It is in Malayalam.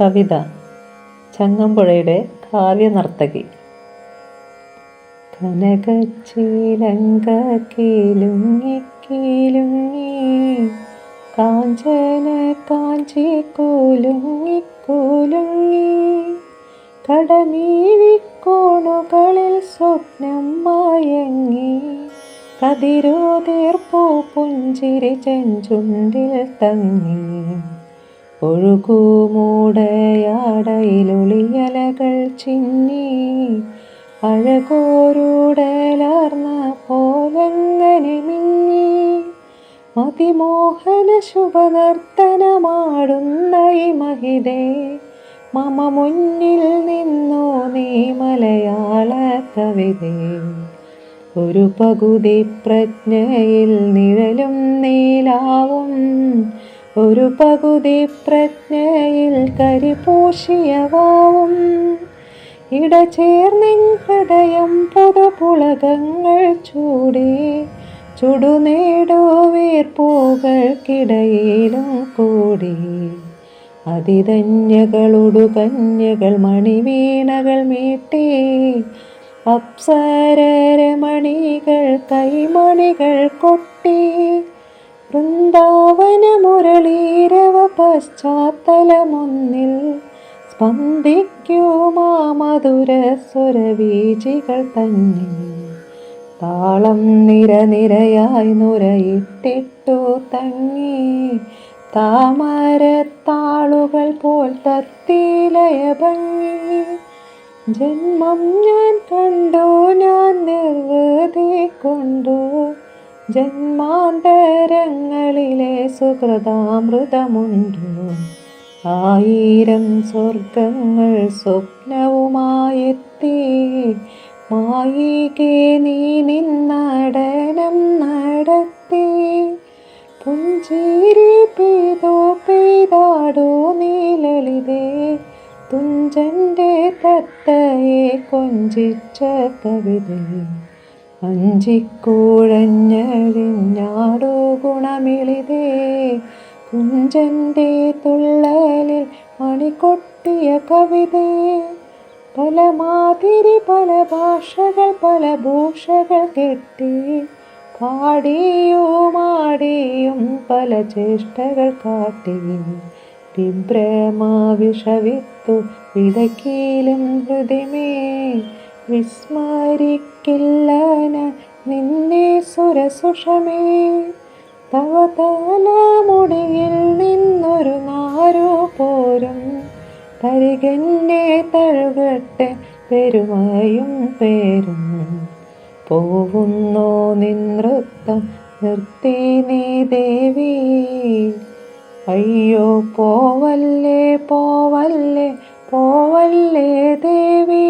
കവിത ചങ്ങമ്പുഴയുടെ കാവ്യനർത്തകി. കനകച്ചീലങ്ക കീലുങ്ങി കീലുങ്ങി കാഞ്ചന കാഞ്ചി കൂലുങ്ങി കൂലുങ്ങി കടമീഴിക്കോണുകളിൽ സ്വപ്നം മയങ്ങി കതിരോതീർപ്പൂ പുഞ്ചിരി ചെഞ്ചുണ്ടിൽ തങ്ങി. ഒഴുകൂമൂടയാടയിലൊളിയലകൾ ചിന്നി അഴകോരുടലാർന്ന പോലങ്ങനെ മിന്നി. മതിമോഹന ശുഭനർത്തനമാടുന്ന ഈ മഹിതേ മമ മുന്നിൽ നിന്നോ നീ മലയാള കവിതേ. ഒരു പകുതി പ്രജ്ഞയിൽ നിഴലും ഒരു പകുതി പ്രജ്ഞയിൽ കരിപൂശിയവാവും ഇടചേർന്നിൻ ഹൃദയം പുതുപുളകങ്ങൾ ചൂടി. ചുടുനേടോ വീർപ്പൂകൾക്കിടയിലും കൂടി. അതിധന്യകളൊടു കന്യകൾ മണിവീണകൾ മീട്ടി അപ്സരമണികൾ കൈമണികൾ കൊട്ടി. വൃന്ദാവന മുരളീരവ പശ്ചാത്തലമൊന്നിൽ സ്പന്ദിക്കുമാ മാമധുര സ്വരവീചികൾ തന്നെ താളം നിരനിരയായി നുരയിട്ടിട്ടു തങ്ങി. താമരത്താളുകൾ പോൽ തത്തിലയ ഭംഗി. ജന്മം ഞാൻ കണ്ടു ഞാൻ നിർവൃതി കൊണ്ടു. ജന്മാന്തരങ്ങളിലെ സുഹൃതാമൃതമുണ്ടു. ആയിരം സ്വർഗങ്ങൾ സ്വപ്നവുമായെത്തി. മായികെ നീ നിന്നടനം നടത്തി. പുഞ്ചിരി പെയ്തോ പെയ്താടോ നീ ലളിതേ. തുഞ്ചന്റെ തത്തയെ കൊഞ്ചിച്ച കവിത. അഞ്ചിക്കുഴഞ്ഞഴിഞ്ഞാടോ മണികൊട്ടിയ കവിതയെ പല മാതിരി പല ഭാഷകൾ പല ഭൂഷകൾ കെട്ടി പാടിയും ആടിയും പല ചേഷ്ടകൾ കാട്ടി. വിഭ്രമാവിഷവിത്തു വിതക്കീലും ഹൃദിമേ വിസ്മരിക്കില്ല ഞാൻ നിന്നെ സുരസുഷമേ. തവ തലമുടിയിൽ തരികെന്നെ തഴുകട്ടെ പെരുമായും പേരും. പോവുന്നോ നിന്നൃത്തം നിർത്തി നീ ദേവി. അയ്യോ പോവല്ലേ പോവല്ലേ പോവല്ലേ ദേവി.